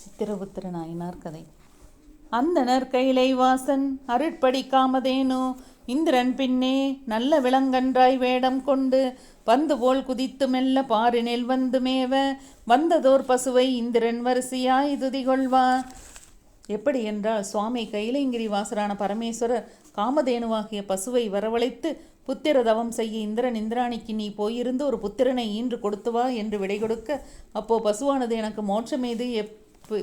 சித்திரபுத்திர நாயனார் கதை. அந்தனர் கைலை வாசன் அருட்படி காமதேனு இந்திரன் பின்னே நல்ல விலங்கன்றாய் வேடம் கொண்டு பந்து போல் குதித்து மெல்ல பாரினில் வந்து மேவ வந்ததோர் பசுவை இந்திரன் வரிசையாய் துதி கொள்வா. எப்படி என்றால் சுவாமி கைலைங்கிரி வாசரான பரமேஸ்வரர் காமதேனுவாகிய பசுவை வரவழைத்து புத்திர தவம் செய்ய இந்திரன் இந்திராணிக்கு நீ போயிருந்து ஒரு புத்திரனை ஈன்று கொடுத்து வா என்று விடை கொடுக்க அப்போ பசுவானது எனக்கு மோட்சமேது எப்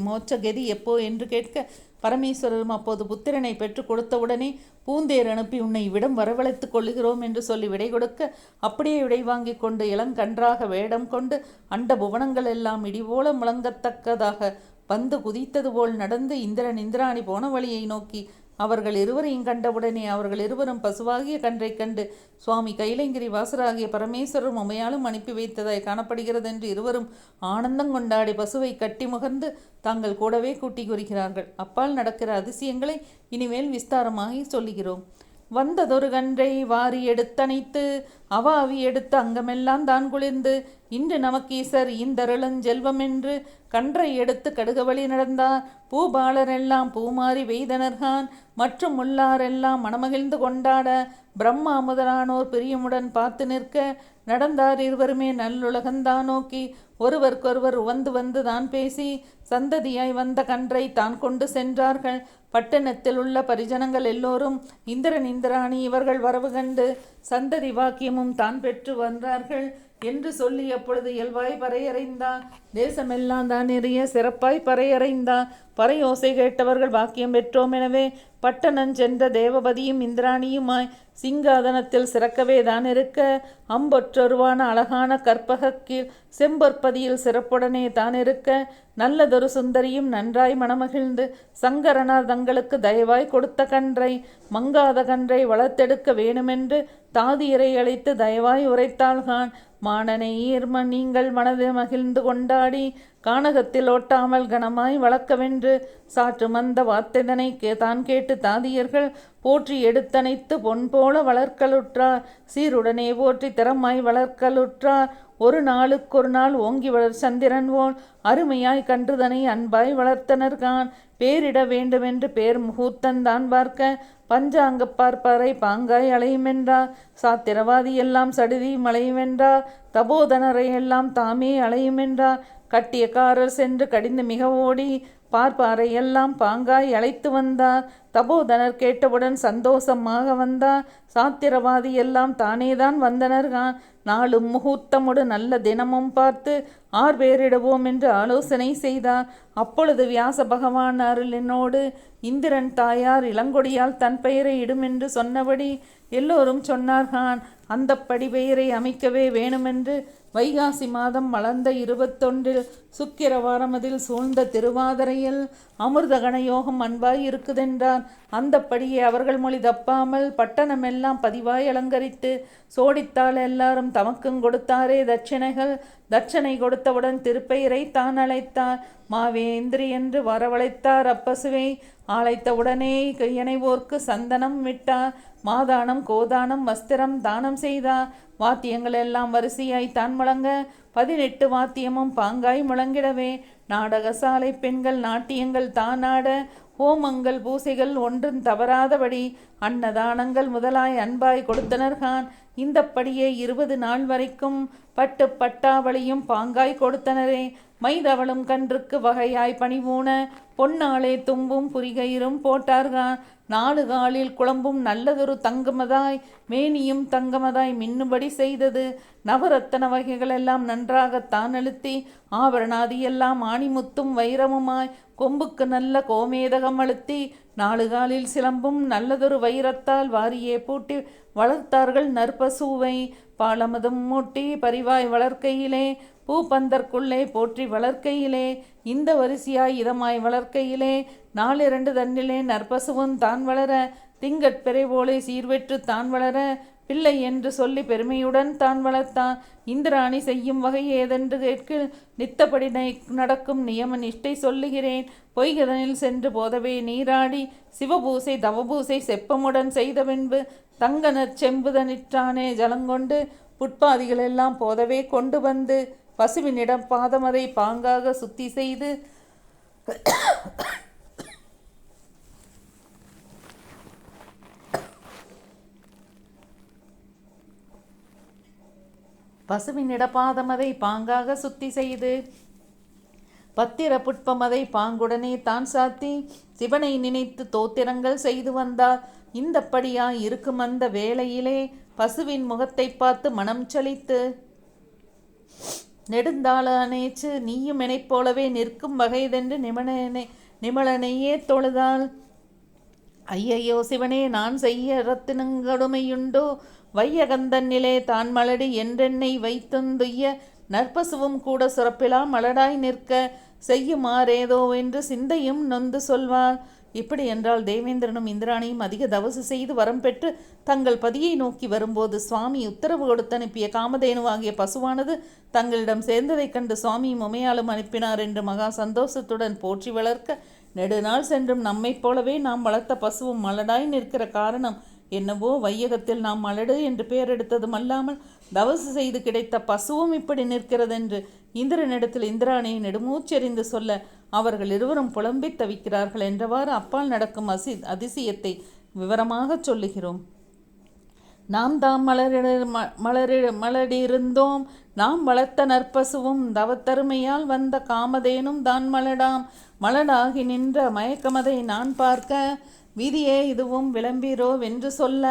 மோட்ச கதி எப்போ என்று கேட்க பரமேஸ்வரரும் அப்போது புத்திரனை பெற்றுக் கொடுத்தவுடனே பூந்தேர் அனுப்பி உன்னை இவ்விடம் வரவழைத்துக் கொள்ளுகிறோம் என்று சொல்லி விடை கொடுக்க அப்படியே விடை வாங்கி கொண்டு இளங்கன்றாக வேடம் கொண்டு அண்ட புவனங்கள் எல்லாம் இடிபோல முழங்கத்தக்கதாக வந்து குதித்தது போல் நடந்து இந்திரன் இந்திராணி போன வழியை நோக்கி அவர்கள் இருவரையும் கண்டவுடனே அவர்கள் இருவரும் பசுவாகிய கன்றைக் கண்டு சுவாமி கைலங்கிரி வாசராகிய பரமேஸ்வரரும் உமையாலும் அனுப்பி வைத்ததாய் காணப்படுகிறது என்று இருவரும் ஆனந்தம் கொண்டாடி பசுவை கட்டி முகர்ந்து தாங்கள் கூடவே கூட்டி குறிக்கிறார்கள் அப்பால் நடக்கிற அதிசயங்களை இனிமேல் விஸ்தாரமாகி சொல்லுகிறோம். வந்ததொரு கன்றை வாரி எடுத்தணைத்து அவாவி எடுத்து அங்கமெல்லாம் தான் குளிர்ந்து இன்று நமக்கீசர் இந்தருளஞ்செல்வமென்று கன்றை எடுத்து கடுகவழி நடந்தார். பூபாலரெல்லாம் பூமாரி வெய்தனர்கான் மற்றும் உள்ளாரெல்லாம் மனமகிழ்ந்து கொண்டாட பிரம்மா முதலானோர் பிரியமுடன் பார்த்து நிற்க நடந்தார் இருவருமே நல்லுலகந்தான் நோக்கி. ஒருவருக்கொருவர் உவந்து வந்து தான் பேசி சந்ததியாய் வந்த கன்றை தான் கொண்டு சென்றார்கள். பட்டணத்தில் உள்ள பரிஜனங்கள் எல்லோரும் இந்திரன் இந்திராணி இவர்கள் வரவு கண்டு சந்ததி வாக்கியமும் தான் பெற்று வந்தார்கள். என்று சொல்லி அப்பொழுது இயல்பாய் பறையறைந்தான். தேசமெல்லாம் தான் நிறைய சிறப்பாய் பறையறைந்தான். பறையோசை கேட்டவர்கள் பாக்கியம் பெற்றோம் எனவே பட்டணம் சென்ற தேவபதியும் இந்திராணியுமாய் சிங்காதனத்தில் சிறக்கவே தான் இருக்க. அம்பொற்றொருவான அழகான கற்பகக்கீழ் செம்பொற்பதியில் சிறப்புடனே தான் இருக்க. நல்லதொரு சுந்தரியும் நன்றாய் மணமகிழ்ந்து சங்கரனார் தங்களுக்கு தயவாய் கொடுத்த கன்றை மங்காத கன்றை வளர்த்தெடுக்க வேணுமென்று தாதியரை அழைத்து தயவாய் உரைத்தாள்கான். மானனை ஈர்ம நீங்கள் மனது மகிழ்ந்து கொண்டாடி கானகத்தில் ஓட்டாமல் கனமாய் வளர்க்கவென்று சாற்று மந்த வார்த்தைதனை கே தான் கேட்டு தாதியர்கள் போற்றி எடுத்தணைத்து பொன் போல வளர்க்கலுற்றார். சீருடனே போற்றி திறமாய் வளர்க்கலுற்றார். ஒரு நாளுக்கொரு நாள் ஓங்கி வளர் சந்திரன் ஓன் அருமையாய் கன்றுதனை அன்பாய் வளர்த்தனர்கான் பேரிட வேண்டுமென்று பேர் முகூர்த்தந்தான் பார்க்க பஞ்சாங்க பார்ப்பாரை பாங்காய் அலையுமென்றா. சாத்திரவாதி எல்லாம் சடுதி மலையுமென்றா. தபோதனரை எல்லாம் தாமே அலையுமென்றா. கட்டியக்காரர் சென்று கடிந்து மிக ஓடி பார்ப்பாரை எல்லாம் பாங்காய் அழைத்து வந்தார். தபோதனர் கேட்டவுடன் சந்தோஷமாக வந்தார். சாத்திரவாதி எல்லாம் தானேதான் வந்தனர்கான். நாளும் முகூர்த்தமுடு நல்ல தினமும் பார்த்து ஆர் பேரிடுவோம் என்று ஆலோசனை செய்தார். அப்பொழுது வியாச பகவான் அருளினோடு இந்திரன் தாயார் இளங்கொடியால் தன் பெயரை இடும் என்று சொன்னபடி எல்லோரும் சொன்னார்கான். அந்த படி பெயரை அமைக்கவே வேணுமென்று வைகாசி மாதம் மலர்ந்த இருபத்தொன்றில் சுக்கிரவாரமதில் சூழ்ந்த திருவாதிரையில் அமிர்த கணயோகம் அன்பாய் இருக்குதென்றார் அந்தப்படியே அவர்கள் மொழி தப்பாமல் பட்டணமெல்லாம் பதிவாய் அலங்கரித்து சோடித்தாள் எல்லாரும் தமக்கும் கொடுத்தாரே தட்சிணைகள். தட்சணை கொடுத்தவுடன் திருப்பெயரை தான் அழைத்தார். மாவேந்திரி என்று வரவழைத்தார் அப்பசுவை. அழைத்தவுடனே கையணைவோர்க்கு சந்தனம் விட்டார். மாதானம் கோதானம் வஸ்திரம் தானம் செய்தார். வாத்தியங்கள் எல்லாம் வரிசையாய் தான் முழங்க பதினெட்டு வாத்தியமும் பாங்காய் முழங்கிடவே. நாடகசாலை பெண்கள் நாட்டியங்கள் தானாட ஹோமங்கள் பூசைகள் ஒன்றும் தவறாதபடி அன்னதானங்கள் முதலாய் அன்பாய் கொடுத்தனர்கான் இந்தப்படியே இருபது நாள் வரைக்கும் பட்டு பட்டாவளியும் பாங்காய் கொடுத்தனரே. மைதவளும் கன்றுக்கு வகையாய் பணிபூன பொன்னாளே தும்பும் புரிகயிரும் போட்டார்கான் நாலு காலில் குழம்பும் நல்லதொரு தங்கமதாய் மேனியும் தங்கமதாய் மின்னுபடி செய்தது. நவரத்தன வகைகளெல்லாம் நன்றாகத்தான் அழுத்தி ஆபரணாதியெல்லாம் ஆணிமுத்தும் வைரமுமாய் கொம்புக்கு நல்ல கோமேதகம் அழுத்தி நாலு காலில் சிலம்பும் நல்லதொரு வைரத்தால் வாரியே பூட்டி வளர்த்தார்கள் நற்பசுவை. பாலமதம் மூட்டி பரிவாய் வளர்க்கையிலே பூப்பந்தற்குள்ளே போற்றி வளர்க்கையிலே இந்த வரிசையாய் இதமாய் வளர்க்கையிலே நாளிரண்டு தன்னிலே நற்பசுவும் தான் வளர திங்கட்பெறை போலே சீர்வெற்று தான் வளர பிள்ளை என்று சொல்லி பெருமையுடன் தான் வளர்த்தான். இந்திராணி செய்யும் வகை ஏதென்று கேட்கில் நித்தபடி நடக்கும் நியம நிஷ்டை சொல்லுகிறேன். பொய்கதனில் சென்று போதவே நீராடி சிவபூசை தவபூசை செப்பமுடன் செய்த பின்பு தங்கனர் செம்புதனிற்றானே ஜலங்கொண்டு புட்பாதிகளெல்லாம் போதவே கொண்டு வந்து பசுவினிடம் பாதமதை பாங்காக சுத்தி செய்து பசுவின் இடப்பாதமதை பாங்காக சுத்தி செய்து பத்திர புட்பமதை பாங்குடனே தான் சாத்தி சிவனை நினைத்து தோத்திரங்கள் செய்து வந்தார். இந்தப்படியா இருக்கும் அந்த வேளையிலே பசுவின் முகத்தை பார்த்து மனம் சலித்து நெடுந்தாளனேச்சு நீயும் என்னைப் போலவே நிற்கும் வகைதென்று நிமலனே நிமலனையே தொழுதாள். ஐயையோ சிவனே நான் செய்ய ரத்தினங்கடுமையுண்டோ? வையகந்தன்னிலே தான் மலடி என்றென்னை வைத்துந்துய்ய நற்பசுவும் கூட சுரப்பிலா மலடாய் நிற்க செய்யுமாறேதோ என்று சிந்தையும் நொந்து சொல்வார் இப்படி என்றால் தேவேந்திரனும் இந்திராணியும் அதிக தவசு செய்து வரம் பெற்று தங்கள் பதியை நோக்கி வரும்போது சுவாமி உத்தரவு கொடுத்து அனுப்பிய காமதேனுவாகிய பசுவானது தங்களிடம் சேர்ந்ததைக் கண்டு சுவாமியும் உமையாலும் அனுப்பினார் என்று மகா சந்தோஷத்துடன் போற்றி வளர்க்க நெடுநாள் சென்றும் நம்மைப் போலவே நாம் வளர்த்த பசுவும் மலடாய் நிற்கிற காரணம் என்னவோ வையகத்தில் நாம் மலடு என்று பெயர் எடுத்ததும் அல்லாமல் தவசு செய்து கிடைத்த பசுவும் இப்படி நிற்கிறதென்று இந்திரனிடத்தில் இந்திராணியை நெடுமூச்செறிந்து சொல்ல அவர்கள் இருவரும் புலம்பி தவிக்கிறார்கள் என்றவாறு அப்பால் நடக்கும் அசி அதிசயத்தை விவரமாகச் சொல்லுகிறோம். நாம் தாம் மலரிட மலரி மலடியிருந்தோம். நாம் வளர்த்த நற்பசுவும் தவத்தருமையால் வந்த காமதேனும் தான் மலடாம். மலடாகி நின்ற மயக்கமதை நான் பார்க்க விதியே இதுவும் விளம்பீரோ வென்று சொல்ல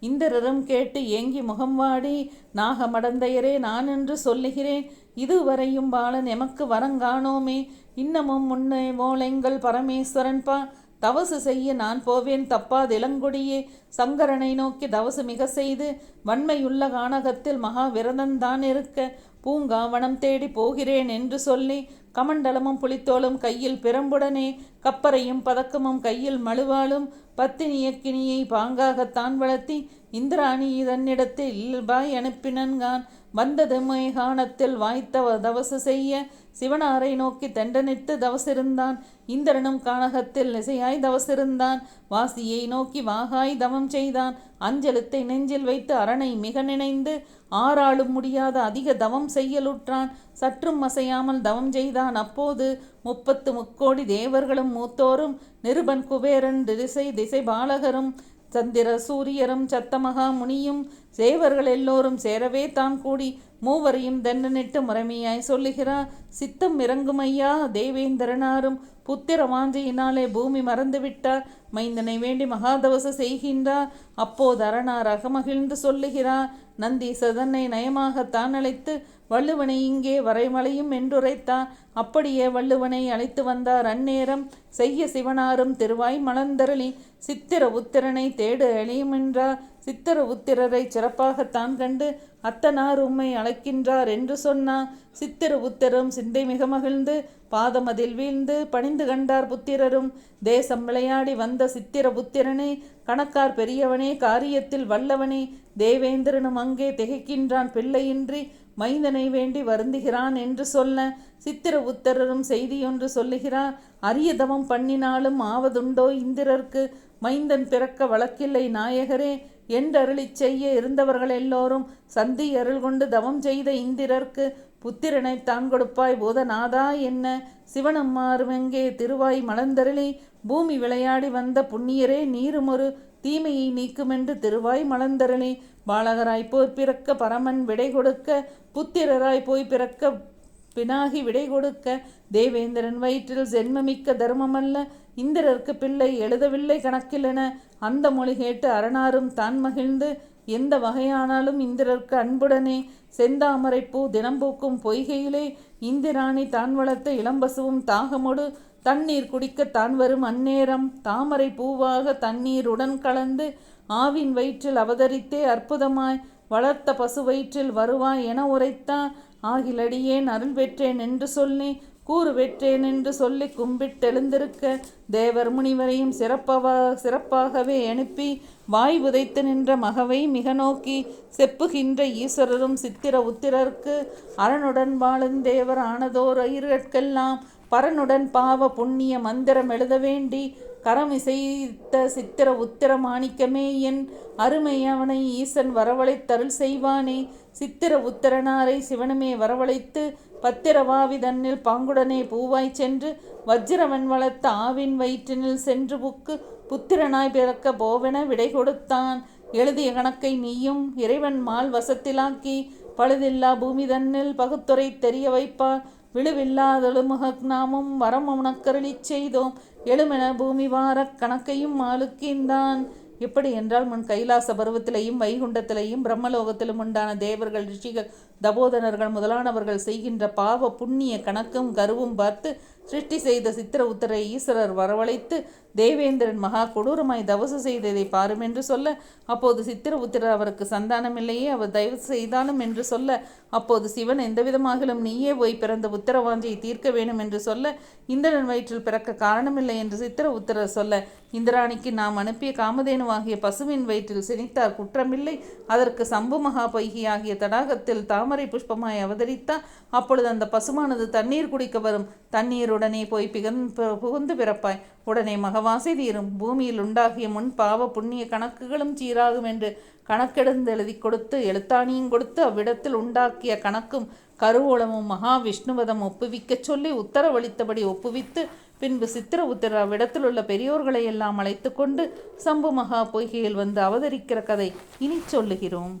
இந்திரரும் கேட்டு ஏங்கி முகம் வாடி நாகமடந்தையரே நான் என்று சொல்லுகிறேன். இதுவரையும் பாலன் எமக்கு வரங்காணோமே இன்னமும் முன்னே போலெங்கள் பரமேஸ்வரன் பா. தவசு செய்ய நான் போவேன் தப்பாது இளங்குடியே. சங்கரனை நோக்கி தவசு மிக செய்து வன்மையுள்ள கானகத்தில் மகா விரதந்தான் இருக்க. பூங்கா வனம் தேடி போகிறேன் என்று சொல்லி கமண்டலமும் புலித்தோளும் கையில் பிரம்புடனே கப்பரையும் பதக்கமும் கையில் மழுவாளும் பத்தினியக்கினியை பாங்காகத்தான் வளர்த்தி இந்திராணி இதன்னிடத்தில் பாய் அனுப்பினன்கான் வந்தது மேகானத்தில் வாய்த்த தவசு செய்ய சிவனாரை நோக்கி தெண்டனிட்டு தவசிருந்தான். இந்திரனும் கானகத்தில் இசையாய் தவசிருந்தான். வாசியை நோக்கி வாகாய் தவம் செய்தான். அஞ்சலத்தை நெஞ்சில் வைத்து அரணை மிக நினைந்து ஆறாளும் முடியாத அதிக தவம் செய்யலுற்றான். சற்றும் அசையாமல் தவம் செய்தான். அப்போது முப்பத்து முக்கோடி தேவர்களும் மூத்தோரும் நிருபன் குபேரன் திசை திசை பாலகரும் சந்திர சூரியரும் சத்தமகா முனியும் சேவர்கள் எல்லோரும் சேரவே தான் கூடி மூவரையும் தண்டனிட்டு முறைமையாய் சொல்லுகிறார். சித்தம் இறங்குமையா? தேவேந்திரனாரும் புத்திர வாஞ்சையினாலே பூமி மறந்துவிட்டார். மைந்தனை வேண்டி மகாதவச செய்கின்றார். அப்போது அரணார் அகமகிழ்ந்து சொல்லுகிறார் நந்தி சதனை நயமாகத்தான் அழைத்து வள்ளுவனை இங்கே வரைமலையும் என்றுரைத்தார். அப்படியே வள்ளுவனை அழைத்து வந்தார் அந்நேரம். செய்ய சிவனாரும் திருவாய் மலந்தரளி சித்திர உத்திரனை தேடு எழியுமென்றார் சித்திர உத்திரரை சிறப்பாகத்தான் கண்டு அத்தனார் உம்மை அழைக்கின்றார் என்று சொன்னார் சித்திர உத்திரம் சிந்தை மிக மகிழ்ந்து பாதமதில் வீழ்ந்து பணிந்து கண்டார் புத்திரரும். தேசம் விளையாடி வந்த சித்திர புத்திரனே கணக்கார் பெரியவனே காரியத்தில் வல்லவனே தேவேந்திரனும் அங்கே திகைக்கின்றான் பிள்ளையின்றி மைந்தனை வேண்டி வருந்துகிறான் என்று சொல்ல சித்திர உத்தரரும் செய்தியொன்று சொல்லுகிறார் அரியதவம் பண்ணினாலும் ஆவதுண்டோ இந்திரர்க்கு மைந்தன் பிறக்க வழக்கில்லை நாயகரே என்றருளி செய்ய இருந்தவர்கள் எல்லோரும் சந்தி அருள் கொண்டு தவம் செய்த இந்திரர்க்கு புத்திரனை தான் கொடுப்பாய் போதநாதா என்ன? சிவனம்மாருமெங்கே திருவாய் மலர்ந்தருளி பூமி விளையாடி வந்த புண்ணியரே நீருமொரு தீமையை நீக்குமென்று திருவாய் மலர்ந்தருளி. பாலகராய் போய் பிறக்க பரமன் விடை கொடுக்க புத்திரராய் போய் பிறக்க பினாகி விடை கொடுக்க தேவேந்திரன் வயிற்றில் ஜென்மமிக்க தர்மமல்ல இந்திரருக்கு பிள்ளை எழுதவில்லை கணக்கிலென அந்த மொழி கேட்டு அரணாரும் தான் மகிழ்ந்து எந்த வகையானாலும் இந்திரர்க்கு அன்புடனே செந்தாமரை பூ தினம்பூக்கும் பொய்கையிலே இந்திராணி தான் வளர்த்த இளம்பசுவும் தாகமொடு தண்ணீர் குடிக்க தான் வரும் அந்நேரம். தாமரை பூவாக தண்ணீருடன் கலந்து ஆவின் வயிற்றில் அவதரித்தே அற்புதமாய் வளர்த்த பசு வயிற்றில் வருவாய் என உரைத்தான் ஆகிலடியேன் அருள் பெற்றேன் என்று சொல்லி? கூறு வெற்றேன் என்று சொல்லி கும்பிட்டெழுந்திருக்க தேவர் முனிவரையும் சிறப்பவா சிறப்பாகவே அனுப்பி வாய் உதைத்து நின்ற மகவை மிக நோக்கி செப்புகின்ற ஈஸ்வரரும் சித்திர உத்திரர்க்கு அரணுடன் வாழும் தேவர் ஆனதோர் ஐயர்கட்கெல்லாம் பரனுடன் பாவ புண்ணிய மந்திரம் எழுத வேண்டி கரமிசைத்த சித்திர உத்திர மாணிக்கமே என் அருமை அவனை ஈசன் வரவழைத்தருள் செய்வானே. சித்திர உத்தரனாரை சிவனுமே வரவழைத்து பத்திரவாவி தன்னில் பாங்குடனே பூவாய் சென்று வஜ்ரவன் வளர்த்த ஆவின் வயிற்றினில் சென்று புக்கு புத்திரனாய் பிறக்க போவென விடை கொடுத்தான். எழுதிய கணக்கை நீயும் இறைவன் மால் வசத்திலாக்கி பழுதில்லா பூமி தன்னில் பகுத்துரை தெரிய வைப்பார். விழுவில்லாதெழுமுக நாமும் வரம் உனக்கருளிச் செய்தோம். எழுமென பூமி வாரக் கணக்கையும் மாலுக்கின்றான் எப்படி என்றால் முன் கைலாச பருவத்திலேயும் வைகுண்டத்திலேயும் பிரம்மலோகத்திலும் உண்டான தேவர்கள் ரிஷிகள் தபோதனர்கள் முதலானவர்கள் செய்கின்ற பாவ புண்ணிய கணக்கும் கருவும் பார்த்து சிருஷ்டி செய்த சித்திர உத்தரை ஈஸ்வரர் வரவழைத்து தேவேந்திரன் மகா கொடூரமாய் தவசு செய்ததை பாரும் என்று சொல்ல அப்போது சித்திர உத்திரர் அவருக்கு சந்தானமில்லையே அவர் தயவு செய்தாலும் என்று சொல்ல அப்போது சிவன் எந்தவிதமாகிலும் நீயே போய் பிறந்த உத்தரவாஞ்சியை தீர்க்க வேணும் என்று சொல்ல இந்திரன் வயிற்றில் பிறக்க காரணமில்லை என்று சித்திர உத்தரர் சொல்ல இந்திராணிக்கு நாம் அனுப்பிய காமதேனுவாகிய பசுவின் வயிற்றில் சினித்தார் குற்றமில்லை அதற்கு சம்பு மகா பொய்கி ஆகிய தடாகத்தில் தாமரை புஷ்பமாய் அவதரித்தார் அப்பொழுது அந்த பசுமானது தண்ணீர் குடிக்க வரும். தண்ணீருடனே போய் பிகன் புகுந்து பிறப்பாய். உடனே மகவாசை தீரும். பூமியில் உண்டாகிய முன் பாவ புண்ணிய கணக்குகளும் சீராகும் என்று கணக்கெடுந்து எழுதி கொடுத்து எழுத்தாணியும் கொடுத்து அவ்விடத்தில் உண்டாக்கிய கணக்கும் கருவூலமும் மகாவிஷ்ணுவதம் ஒப்புவிக்கச் சொல்லி உத்தரவளித்தபடி ஒப்புவித்து பின்பு சித்திர உத்திர அவ்விடத்தில் உள்ள பெரியோர்களை எல்லாம் அழைத்து கொண்டு சம்பு மகா பொய்கையில் வந்து அவதரிக்கிற கதை இனி சொல்லுகிறோம்.